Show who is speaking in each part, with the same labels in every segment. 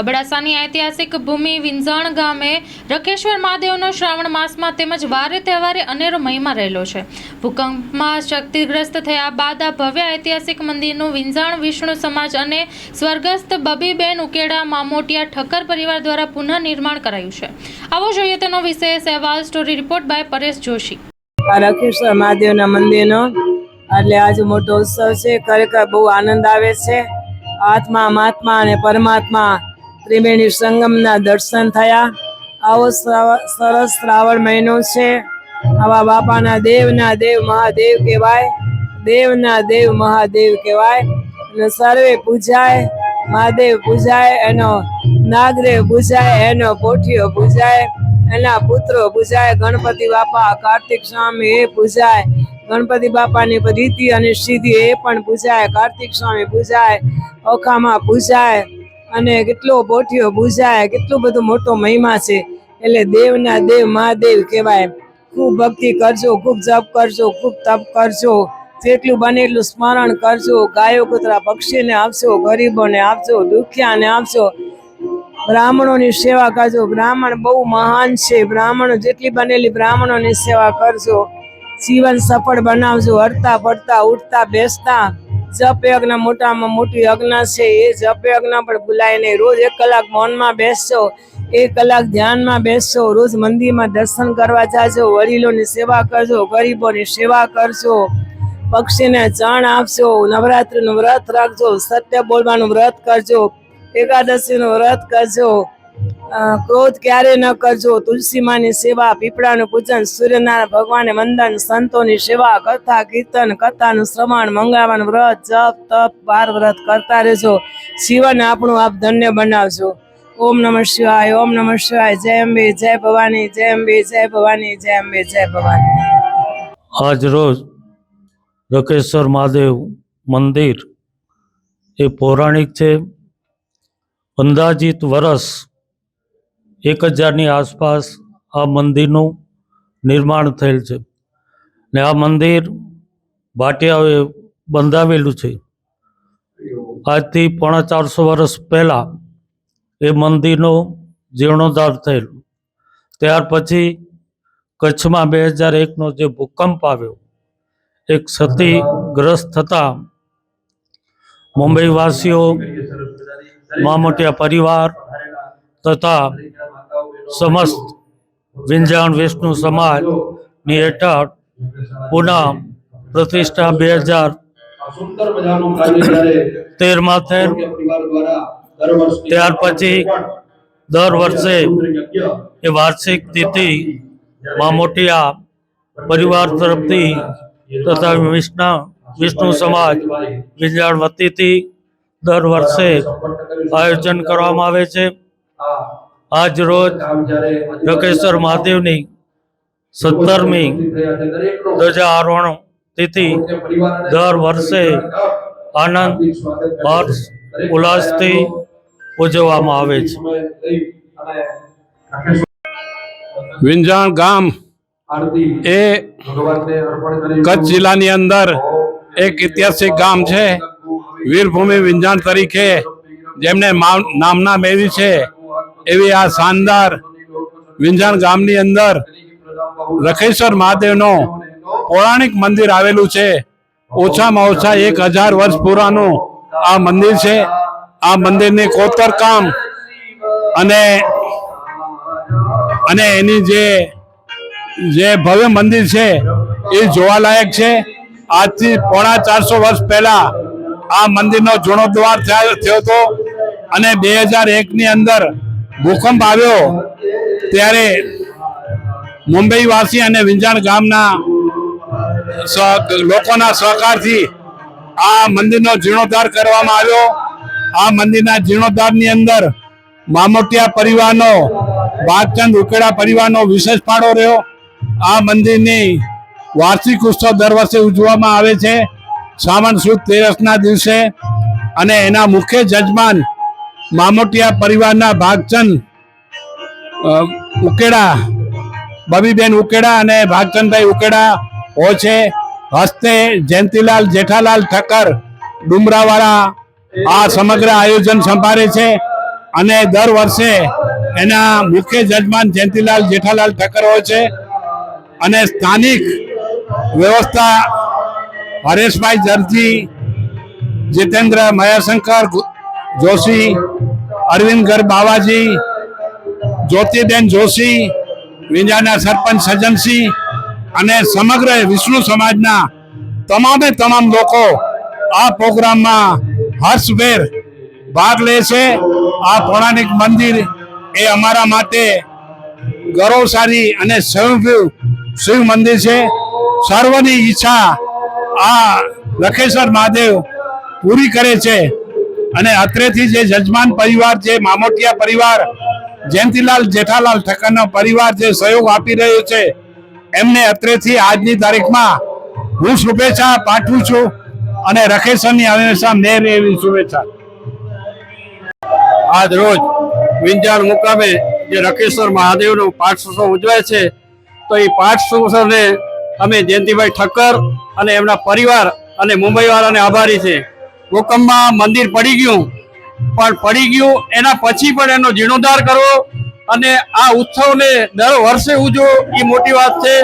Speaker 1: અબડાસાની ઐતિહાસિક ભૂમિ વિંઝણ ગામે રખેશ્વર મહાદેવનો શ્રાવણ માસમાં તેમજ વારે તહેવારે અનેરો મહિમા રહેલો છે. ભૂકંપમાં શક્તિગ્રસ્ત થયા બાદ આ ભવ્ય ઐતિહાસિક મંદિરનું વિંઝાણ વિષ્ણુ સમાજ અને સ્વર્ગસ્થ બબીબેન ઉકેડા મામોટિયા ઠક્કર પરિવાર દ્વારા પુનઃનિર્માણ કરાયું છે. આવો જોઈએ તેનો વિશેષ અહેવાલ, story report by Paresh Joshi.
Speaker 2: આ રખેશ્વર મહાદેવના મંદિરનો એટલે આજે મોટો ઉત્સવ છે. ખરેખર બહુ આનંદ આવે છે. આત્મા મહાત્મા અને પરમાત્મા ત્રિવેણી સંગમના દર્શન થયા. આવો સરસ શ્રાવણ મહિનો છે. આવા બાપાના દેવના દેવ મહાદેવ કહેવાય. દેવના દેવ મહાદેવ કહેવાય. અને સર્વે પૂજાય, મહાદેવ પૂજાય, એનો નાગદેવ પૂજાય, એનો પોઠિયો પૂજાય, એના પુત્રો પૂજાય, ગણપતિ બાપા, કાર્તિક સ્વામી એ પૂજાય, ગણપતિ બાપાની રીતિ અને સિદ્ધિ એ પણ પૂજાય, કાર્તિક સ્વામી પૂજાય, ઓખામાં પૂજાય અને કેટલો પોઠિયો પૂજાય કેટલું બધું મોટો મહિમા છે. એટલે દેવના દેવ મહાદેવ કહેવાય. ખૂબ ભક્તિ કરજો, ખૂબ જપ કરજો, ખૂબ તપ કરજો. જેટલું બને એટલું સ્મરણ કરજો. ગાયો કૂતરા પક્ષીને આપશો ગરીબોને આપજો, દુખિયાને આપશો બ્રાહ્મણોની સેવા કરજો. બ્રાહ્મણ બહુ મહાન છે. બ્રાહ્મણો જેટલી બનેલી બ્રાહ્મણોની સેવા કરજો. જીવન સફળ બનાવજો. હરતા પડતા ઉઠતા બેસતા જપ યજ્ઞ મોટામાં મોટી યજ્ઞ છે. એ જપ યજ્ઞ પણ ભૂલાય નહીં રોજ એક કલાક મૌનમાં બેસજો એક કલાક ધ્યાનમાં બેસજો રોજ મંદિરમાં દર્શન કરવા જાજો, વડીલોની સેવા કરજો, ગરીબોની સેવા કરજો. પક્ષીને ચણ આપજો. નવરાત્રિનું વ્રત રાખજો. સત્ય બોલવાનું વ્રત કરજો. એકાદશીનું વ્રત કરજો. ક્રોધ ક્યારે ન કરજો. તુલસી માની સેવા, પીપળાનું પૂજન, સૂર્યનારાયણ ભગવાન વંદન, સંતોની સેવા, કથા, કીર્તન, કથાનું શ્રવણ મંગાવાનું વ્રત, જપ, તપ બાર વ્રત કરતા રહેજો. જીવન આપણું આપ ધન્ય બનાવજો. ઓમ નમઃ શિવાય, ઓમ નમઃ શિવાય. જય અંબે, જય ભવાની, જય અંબે, જય ભવાની, જય અંબે, જય ભવાની.
Speaker 3: આજ રોજ રકેશ્વર મહાદેવ મંદિર એ પૌરાણિક છે. અંદાજિત વર્ષ એક હજારની આસપાસ આ મંદિરનું નિર્માણ થયેલ છે. ને આ મંદિર ભાટિયાઓએ બંધાવેલું છે. આજથી પોણા ચારસો વર્ષ પહેલાં એ મંદિરનો જીર્ણોદ્ધાર થયેલો. ત્યાર પછી કચ્છમાં બે હજાર એકનો જે ભૂકંપ આવ્યો, એક ક્ષતિગ્રસ્ત થતા મુંબઈવાસીઓ મામોટિયા પરિવાર તથા સમસ્ત વિંજાણ વિષ્ણુ સમાજની હેઠળ પુનઃ પ્રતિષ્ઠા બે હજાર તેરમાં થયેલ. ત્યાર પછી દર વર્ષે એ વાર્ષિક તિથિ મામોટિયા પરિવાર તરફથી તથા વિષ્ણુ વિષ્ણુ સમાજ વિંજાણ વતીથી દર વર્ષે આયોજન કરવામાં આવે છે. આજ રોજ રકેશ્વર મહાદેવની સત્તરમી ધ્વજા આરોહણ તિથિ દર વર્ષે આનંદ હર્ષ ઉલ્લાસથી ઉજવવામાં આવે છે.
Speaker 4: વિંજાણ ગામ એ કચ્છ જિલ્લાની અંદર એક ઐતિહાસિક ગામ છે. વીરભૂમિ વિંજાણ તરીકે જેમને નામના મેળવી છે. એવી આ શાનદાર વિંજાણ ગામની અંદર રખેશ્વર મહાદેવનો પૌરાણિક મંદિર આવેલું છે. ઓછામાં ઓછા એક હજાર વર્ષ પુરાનું આ મંદિર છે. આ મંદિરની કોતર કામ અને અને એની જે જે ભવ્ય મંદિર છે એ જોવાલાયક છે. આજથી પોણા ચારસો વર્ષ પહેલા આ મંદિરનો જીર્ણોદ્ધાર થયા- થયો હતો અને બે હજાર એકની અંદર ભૂકંપ આવ્યો ત્યારે મુંબઈ વાસી અને વિંજાણ ગામના લોકોના સહકારથી આ મંદિરનો જીર્ણોદ્ધાર કરવામાં આવ્યો. આ મંદિરના જીર્ણોદ્ધારની અંદર મામોટિયા પરિવારનો ભાગચંદ ઉકેડા પરિવારનો વિશેષ ફાળો રહ્યો. આ મંદિરની વાર્ષિક ઉત્સવ દર વર્ષે ઉજવવામાં આવે છે. શ્રાવણ સુદ તેરસના દિવસે અને એના મુખ્ય જજમાન મામોટિયા પરિવારના ભાગચંદ ઉકેડા, બબીબેન ઉકેડા અને ભાગચંદભાઈ ઉકેડા હો છે. હસ્તે જયંતિલાલ જેઠાલાલ ઠક્કર ડુમરાવાળા આ સમગ્ર આયોજન સંભાળે છે અને દર વર્ષે એના મુખ્ય જજમાન જયંતિલાલ જેઠાલાલ ઠક્કર હોય છે અને સ્થાનિક વ્યવસ્થા હરેશભાઈ જરજી, જીતેન્દ્ર મયાશંકર જોશી અરવિંદ ગર બાવાજી, જ્યોતિબેન જોશી, વિંજાના સરપંચ સજ્જનસિંહ અને સમગ્ર વિષ્ણુ સમાજના તમામે તમામ લોકો આ પ્રોગ્રામમાં હર્ષભેર ભાગ લે છે. આ પૌરાણિક મંદિર એ અમારા માટે ગૌરવશાળી અને સ્વયંભૂ શિવ મંદિર છે. સર્વની ઈચ્છા આ લખેશ્વર મહાદેવ પૂરી કરે છે. અને અત્રેથી જે જજમાન પરિવાર, જે મામોટિયા પરિવાર, જયંતિલાલ જેઠાલાલ ઠક્કરનો પરિવાર જે સહયોગ આપી રહ્યો છે, એમને અત્રેથી આજની તારીખમાં હું શુભેચ્છા પાઠવું છું અને રખેશ્વરની હંમેશા મેર એવી શુભેચ્છા.
Speaker 5: આજ રોજ વિંજાણ મુકામે જે રકેશ્વર મહાદેવનો પાઠસોત્સવ ઉજવાય છે, તો એ પાઠસોત્સવને અમે જયંતિભાઈ ઠક્કર અને એમના પરિવાર અને મુંબઈવાળાને આભારી છે. ભૂકંપમાં મંદિર પડી ગયું. પણ પડી ગયું, એના પછી પણ એનો જીર્ણોદ્ધાર કરવો અને આ ઉત્સવને દર વર્ષે ઉજવો, એ મોટી વાત છે.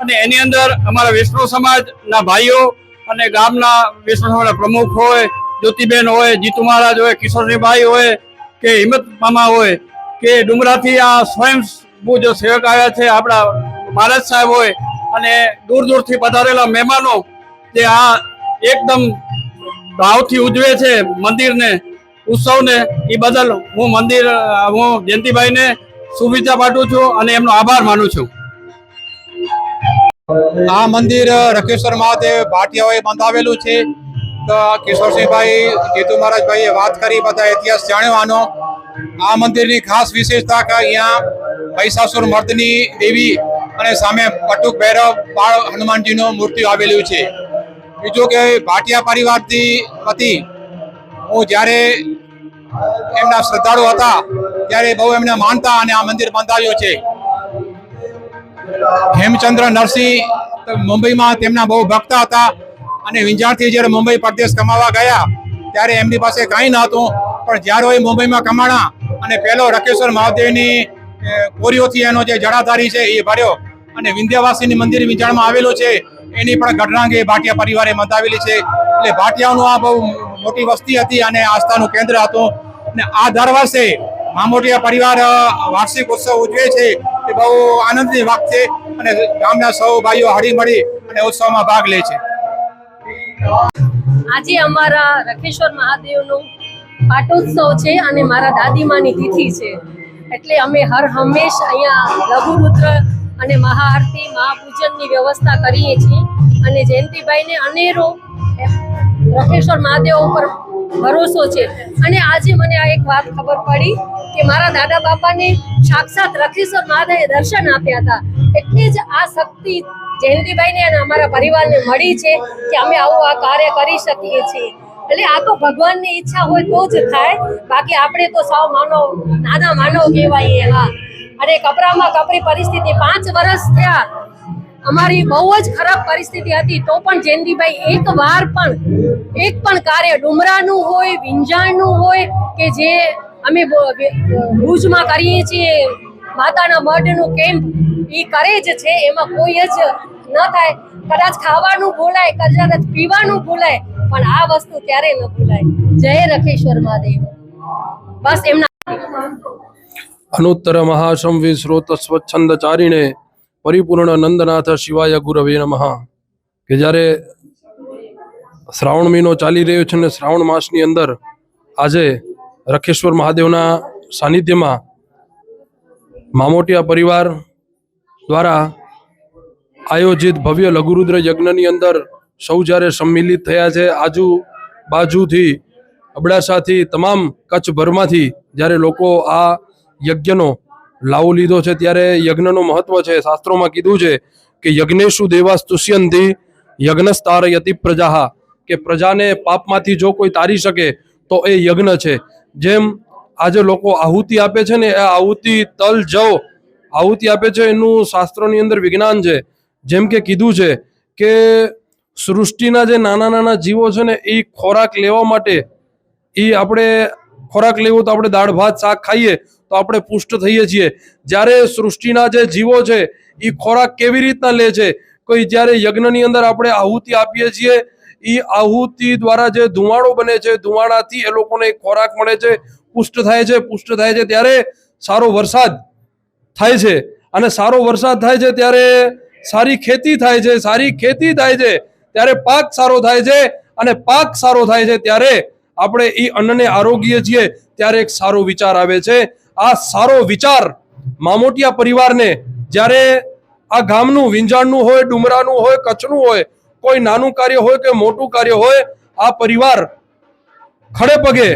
Speaker 5: અને એની અંદર અમારા વિષ્ણુ સમાજના ભાઈઓ અને ગામના વિષ્ણુ સમાજના પ્રમુખ હોય, જ્યોતિબેન હોય, જીતુ મહારાજ હોય કિશોરસિંહભાઈ હોય, કે હિંમત મામા હોય, કે ડુંગરાથી આ સ્વયં જો સેવક આવ્યા છે, આપણા મહારાજ સાહેબ હોય, અને દૂર દૂરથી પધારેલા મહેમાનો, જે આ એકદમ ભાવથી ઉજવે છે મંદિરને, ઉત્સવને, એ બદલ હું મંદિર, હું જયંતિભાઈને શુભેચ્છા પાઠવું છું અને એમનો આભાર માનું છું.
Speaker 6: આ મંદિર રકેશ્વર મહાદેવ ભાટિયાઓએ બંધાવેલું છે. તો કિશોરસિંહભાઈ જીતુ મહારાજભાઈએ વાત કરી, બધા ઇતિહાસ જાણવાનો આ મંદિરની ખાસ વિશેષતા કે અહીંયા મહિષાસુર મર્દની દેવી અને સામે કટુક ભૈરવ બાળ હનુમાનજીનું મૂર્તિ આવેલું છે. બીજું કે ભાટિયા પરિવારથી હતી હું જ્યારે એમના શ્રદ્ધાળુ હતા, ત્યારે બહુ એમને માનતા અને આ મંદિર બંધાવ્યું છે. હેમચંદ્ર નરસિંહ મુંબઈમાં તેમના બહુ ભક્ત હતા અને વિંજાણથી જ્યારે મુંબઈ પરદેશ કમાવા ગયા, ત્યારે એમની પાસે કાંઈ ન હતું, પણ જ્યારે એ મુંબઈમાં કમાણા અને પહેલો રકેશ્વર મહાદેવની કોરીઓથી એનો જે જડાધારી છે એ ભર્યો અને વિંધ્યાવાસીની મંદિર વિંજાણમાં આવેલું છે એની પણ ઘટના અંગે ભાટિયા પરિવારે મતાવેલી છે. એટલે ભાટિયાઓનું આ બહુ મોટી વસ્તી હતી અને આસ્થાનું કેન્દ્ર હતું. અને આ દર વર્ષે મામોટિયા પરિવાર વાર્ષિક ઉત્સવ ઉજવે છે. એ બહુ આનંદની વાત છે અને ગામના સૌ ભાઈઓ હળી મળી અને ઉત્સવમાં ભાગ લે છે.
Speaker 7: આજે અમારા રખેશ્વર મહાદેવનો પાટોત્સવ છે અને મારા દાદીમાની તિથિ છે. એટલે અમે હર હંમેશ અહીંયા લઘુરુદ્ર અને મહાઆરતી, મહાપૂજનની વ્યવસ્થા કરીએ છીએ. અને જયંતિભાઈને અનેરો રખેશ્વર મહાદેવ ઉપર ભરોસો છે. અને આજે મને આ એક વાત ખબર પડી કે મારા દાદા બાપાને સાક્ષાત રખેશ્વર મહાદેવે દર્શન આપ્યા હતા. એટલે જ આ શક્તિ જયંતિભાઈને અને અમારા પરિવારને મળી છે કે અમે આવું આ કાર્ય કરી શકીએ છીએ. એટલે આ તો ભગવાનની ઈચ્છા હોય તો જ થાય. બાકી આપણે તો સાવ માનવ, નાના માનવ કહેવાય એવા. અને કપરામાં કપરી પરિસ્થિતિ પાંચ વર્ષ થયા. અમારી બહુ જ ખરાબ પરિસ્થિતિ હતી. તો પણ જયંતિભાઈ એક વાર પણ, એક પણ કાર્ય ડુમરાનું હોય, વિંજાણનું હોય કે જે અમે ભુજમાં કરીએ છીએ, માતાના મઢનું કેમ્પ, એ કરે જ છે. એમાં કોઈ જ ન થાય. કદાચ ખાવાનું ભૂલાય, કદાચ પીવાનું ભૂલાય, પણ આ વસ્તુ ક્યારેય ન ભૂલાય. જય રખેશ્વર મહાદેવ. બસ એમના
Speaker 8: અનુત્તર મહાશંવિ સ્રોત સ્વચ્છંદ ચારીણે પરિપૂર્ણ નંદનાથ શિવાય ગુરવે નમઃ કે જ્યારે શ્રાવણ મહિનો ચાલી રહ્યો છે અને શ્રાવણ માસની અંદર આજે રખેશ્વર મહાદેવના સાનિધ્યમાં મામોટિયા પરિવાર દ્વારા આયોજિત ભવ્ય લઘુરુદ્ર યજ્ઞની અંદર સૌ જ્યારે સંમિલિત થયા છે આજુ બાજુથી અબડાસાથી તમામ કચ્છભરમાંથી જ્યારે લોકો આ યજ્ઞનો લાવો લીધો છે ત્યારે યજ્ઞનું મહત્વ છે. શાસ્ત્રોમાં કીધું છે કે યજ્ઞેશુ દેવા સ્તુષ્યંતી યજ્ઞસ્તારયતિ પ્રજાહા કે પ્રજાને પાપમાંથી જો કોઈ તારી શકે તો એ યજ્ઞ છે. જેમ આજે લોકો આહુતિ આપે છે ને, એ આહુતિ તલ જવ આહુતિ આપે છે એનું શાસ્ત્રોની અંદર વિજ્ઞાન છે. જેમ કે કીધું છે કે સૃષ્ટિના જે નાના નાના જીવો છે ને એ ખોરાક લેવા માટે એ આપણે ખોરાક લેવો તો આપણે દાળ, ભાત, શાક ખાઈએ તો આપણે પુષ્ટ થઈએ છીએ. જ્યારે સૃષ્ટિના જે જીવો છે એ ખોરાક કેવી રીતના લે છે? કોઈ જ્યારે યજ્ઞની અંદર આપણે આહુતિ આપીએ છીએ એ આહુતિ દ્વારા જે ધુમાડો બને છે, ધુમાડાથી એ લોકોને ખોરાક મળે છે, પુષ્ટ થાય છે, પુષ્ટ થાય છે, ત્યારે સારો વરસાદ થાય છે. અને સારો વરસાદ થાય છે ત્યારે સારી ખેતી થાય છે, સારી ખેતી થાય છે, ત્યારે પાક સારો થાય છે. અને પાક સારો થાય છે ત્યારે આપણે એ અન્નને આરોગીએ છીએ, ત્યારે એક સારો વિચાર આવે છે. આ સારો વિચાર મામોટિયા પરિવારને, જ્યારે આ ગામનું વિંજાણનું હોય, ડુમરાનું હોય, કચ્છનું હોય, કોઈ નાનું કાર્ય હોય કે મોટું કાર્ય હોય, આ પરિવાર ખડે પગે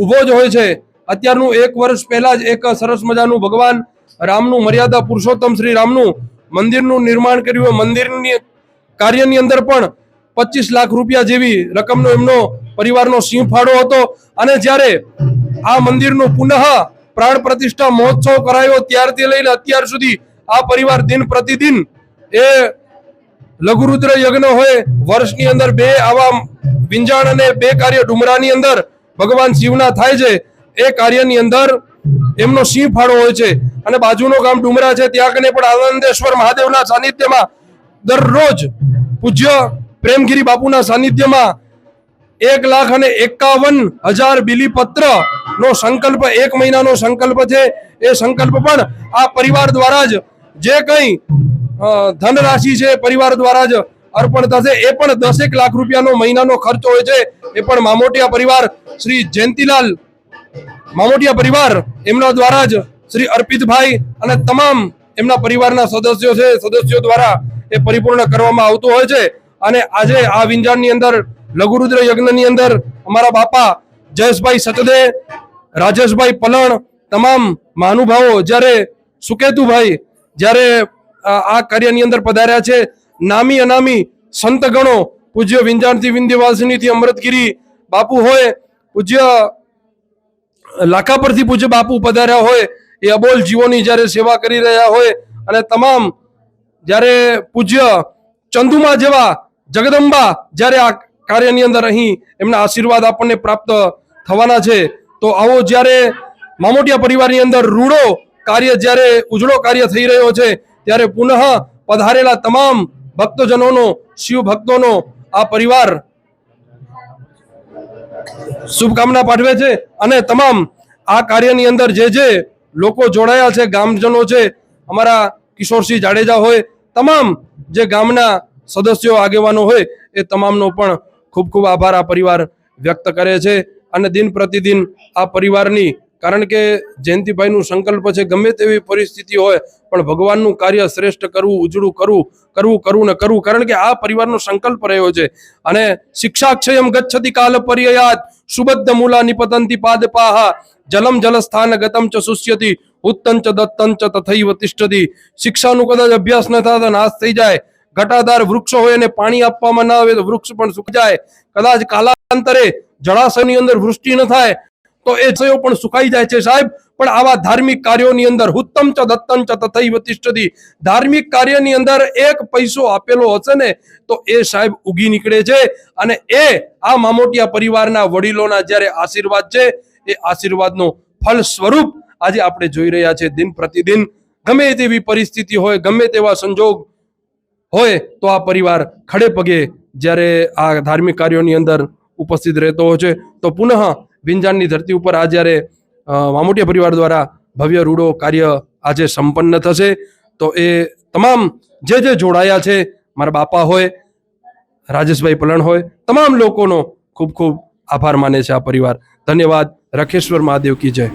Speaker 8: ઊભો જ હોય છે. અત્યારનું એક વર્ષ પહેલા જ એક સરસ મજાનું ભગવાન રામનું મર્યાદા પુરુષોત્તમ શ્રી રામનું મંદિરનું નિર્માણ કર્યું હોય, મંદિરની કાર્યની અંદર પણ પચીસ લાખ રૂપિયા જેવી રકમનો એમનો પરિવારનો સિંહ ફાળો હતો. અને જ્યારે આ મંદિરનું પુનઃ પ્રાણ પ્રતિષ્ઠા મહોત્સવ કરાયો. ત્યારથી લઈને અત્યાર સુધી આ પરિવાર દિન પ્રતિદિન એ લઘુરુદ્ર યજ્ઞ હોય, વર્ષની અંદર બે આવા વિંજાણ અને બે કાર્ય ડુમરાની અંદર ભગવાન શિવના થાય છે. એ કાર્યની અંદર એમનો સિંહ ફાળો હોય છે અને બાજુનો ગામ ડુમરા છે. ત્યાં કને પણ આનંદેશ્વર મહાદેવના સાનિધ્યમાં દરરોજ પૂજ્ય પ્રેમગીરી બાપુના સાનિધ્યમાં એક લાખ અને એકાવન હજાર બિલીપત્ર નો સંકલ્પ, એક મહિનાનો સંકલ્પ છે. એ સંકલ્પ પણ આ પરિવાર દ્વારા જ, જે કંઈ ધનરાશિ છે પરિવાર દ્વારા જ અર્પણ થશે. એ પણ દસેક લાખ રૂપિયાનો મહિનાનો ખર્ચ હોય છે. એ પણ મામોટિયા પરિવાર શ્રી જયંતિલાલ મામોટિયા પરિવાર એમના દ્વારા જ શ્રી અર્પિતભાઈ અને તમામ એમના પરિવારના સદસ્યો છે. સદસ્યો દ્વારા એ પરિપૂર્ણ કરવામાં આવતું હોય છે. અને આજે આ વિંજાણની અંદર, લઘુરુદ્ર યજ્ઞની અંદર અમારા બાપા જયેશભાઈ સચદે રાજેશભાઈ પલણ તમામ મહાનુભાવો જ્યારે સુકેતુભાઈ જ્યારે આ કાર્યની અંદર પધાર્યા છે, નામી અનામી સંતગણો, પૂજ્ય વિંજાણથી વિંધ્યવાસિનીથી અમૃતગીરી બાપુ હોય, પૂજ્ય લાખા પરથી પૂજ્ય બાપુ પધાર્યા હોય, એ અબોલ જીવોની જ્યારે સેવા કરી રહ્યા હોય અને તમામ જ્યારે પૂજ્ય ચંદુમા જેવા જગદંબા જ્યારે આ કાર્યની અંદર અહીં એમના આશીર્વાદ આપણને પ્રાપ્ત થવાના છે તો આવો જ્યારે મામોટિયા પરિવારની અંદર રૂડો કાર્ય જ્યારે ઉજળો કાર્ય થઈ રહ્યો છે, ત્યારે પુનઃ પધારેલા તમામ ભક્તજનોનો શિવ ભક્તોનો આ પરિવાર શુભકામના પાઠવે છે અને તમામ આ કાર્યની અંદર જે જે લોકો જોડાયા છે, ગામજનો છે, અમારા કિશોરસિંહ જાડેજા હોય, તમામ જે ગામના સદસ્યો, આગેવાનો હોય, એ તમામનો પણ ખૂબ ખૂબ આભાર આ પરિવાર વ્યક્ત કરે છે. અને દિન પ્રતિદિન આ પરિવારની, કારણ કે જયંતિભાઈનું સંકલ્પ છે ગમે તેવી પરિસ્થિતિ હોય, પણ ભગવાનનું કાર્ય શ્રેષ્ઠ કરવું, ઉજળું કરવું કરવું કરવું ને કરવું, કારણ કે આ પરિવારનો સંકલ્પ રહ્યો છે. અને શિક્ષાક્ષયમ ગચ્છતિ કાલ પર્યયાત, સુબદ્ધ મૂલા નિપતંતી પાદ પાહા, જલમ જલસ્થાન ગતમ ચ શુષ્યતિ ઉત્તમ ચ દત્તમ ચ તથૈવ તિષ્ઠતિ. શિક્ષાનું કદાચ અભ્યાસ ન થાય નાશ થઈ જાય. ઘટાદાર વૃક્ષ હોય અને પાણી આપવામાં ના આવે તો વૃક્ષ પણ સુકાઈ જાય. કદાચ કાલાંતરે જળાશયની અંદર વૃષ્ટિ ન થાય, તો એ જયો પણ સુકાઈ જાય છે સાહેબ. પણ આવા ધાર્મિક કાર્યોની અંદર ઉત્તમ ચ, દત્તમ ચ, તથૈવ તિષ્ઠતિ ધાર્મિક કાર્યની અંદર એક પૈસો આપેલો હશે ને, તો એ સાહેબ ઉગી નીકળે છે. અને એ આ મામોટિયા પરિવારના વડીલોના જ્યારે આશીર્વાદ છે, એ આશીર્વાદનો ફળ સ્વરૂપ આજે આપણે જોઈ રહ્યા છે દિન પ્રતિદિન. ગમે તેવી પરિસ્થિતિ હોય, ગમે તેવા સંજોગ હોય, તો આ પરિવાર ખડે પગે જ્યારે આ ધાર્મિક કાર્યોની અંદર ઉપસ્થિત રહેતો હોય છે. તો પુનઃ વિંજાણની ધરતી ઉપર આ જ્યારે મામોટિયા પરિવાર દ્વારા ભવ્ય રૂડો કાર્ય આજે સંપન્ન થશે. તો એ તમામ જે જે જોડાયા છે, મારા બાપા હોય, રાજેશભાઈ પલણ હોય, તમામ લોકોનો ખૂબ ખૂબ આભાર માને છે આ પરિવાર. ધન્યવાદ. રખેશ્વર મહાદેવ કી જય.